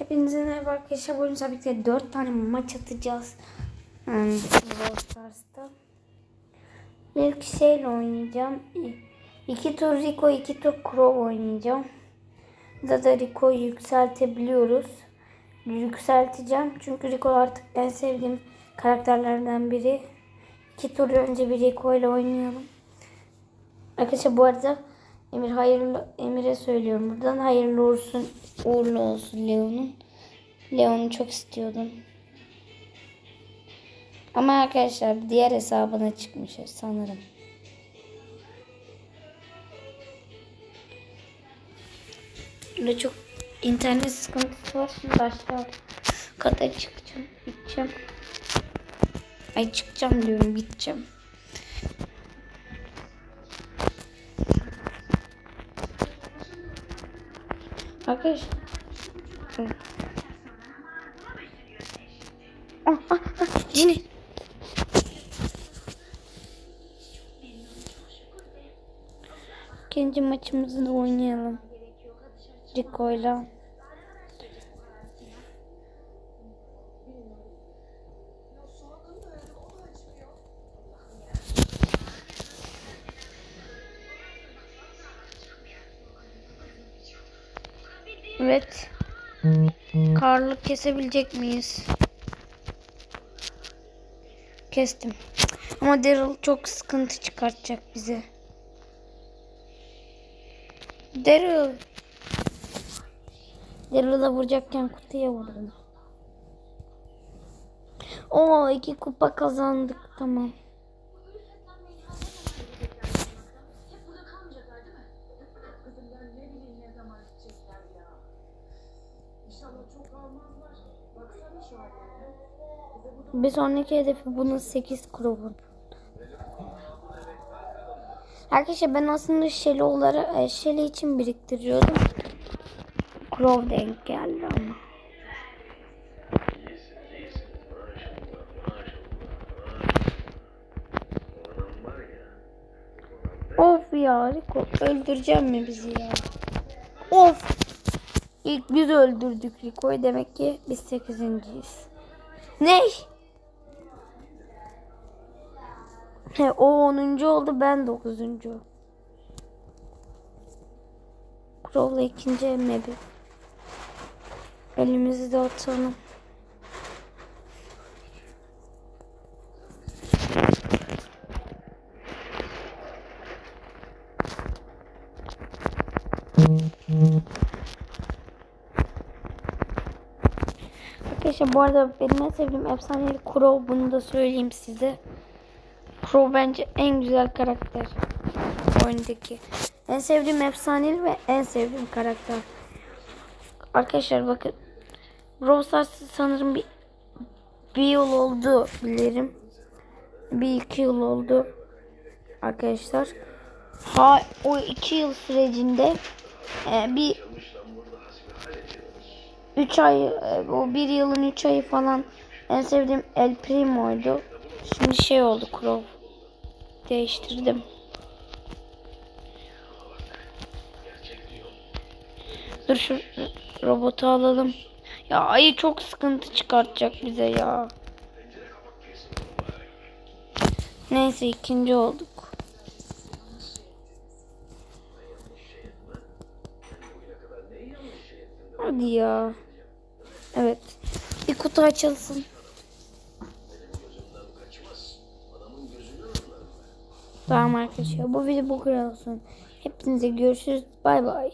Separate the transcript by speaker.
Speaker 1: Hepinize merhaba arkadaşlar. Bugün ki 4 tane maç atacağız. Hmm, Brawl. İlk şeyle oynayacağım. 2 tur Rico, 2 tur Crow oynayacağım. Da da Rico'yu yükseltebiliyoruz. Yükselteceğim. Çünkü Rico artık en sevdiğim karakterlerden biri. 2 tur önce bir Rico ile oynuyorum. Arkadaşlar bu arada Emir hayırlı Emir'e söylüyorum buradan hayırlı olsun uğurlu olsun Leon'un. Leon'u çok istiyordum. Ama arkadaşlar diğer hesabına çıkmış sanırım. Burada çok internet sıkıntısı var. Şimdi aşağı kata çıkacağım. Gideceğim. Ay çıkacağım diyorum gideceğim. Arkadaşlar. Ah, ah, ah, Cini. İkinci maçımızı da oynayalım. Rico'yla. Evet. Karlı kesebilecek miyiz? Kestim. Ama Daryl çok sıkıntı çıkartacak bize. Daryl. Daryl'a vuracakken kutuya vurdum. Oo iki kupa kazandık tamam. Bir sonraki hedefi bunun 8 krobun. Arkadaşlar ben aslında Shelly olarak Shelly için biriktiriyordum. Crow denk geldi ama. Of ya Rico öldüreceğim mi bizi ya? Of. İlk biz öldürdük Rico'yu demek ki biz 8.yiz. Ne? He, o 10. oldu ben 9. Crow'la ikinci map'i. Elimizi de atalım. Arkadaşlar bu arada benim en sevdiğim efsaneli Crow bunu da söyleyeyim size. Crow bence en güzel karakter oyundaki. En sevdiğim efsaneli ve en sevdiğim karakter. Arkadaşlar bakın. Brawl Stars sanırım bir, bir yıl oldu bilirim. Bir iki yıl oldu. Arkadaşlar. Ha o iki yıl sürecinde e, bir 3 ay e, o bir yılın 3 ayı falan en sevdiğim El Primo'ydu. Şimdi şey oldu Crow. Değiştirdim. Dur şu robotu alalım. Ya ayı çok sıkıntı çıkartacak bize ya. Neyse ikinci olduk. Hadi ya. Evet. Bir kutu açılsın. Tamam arkadaşlar bu video bu kadar olsun. Hepinize görüşürüz. Bay bay.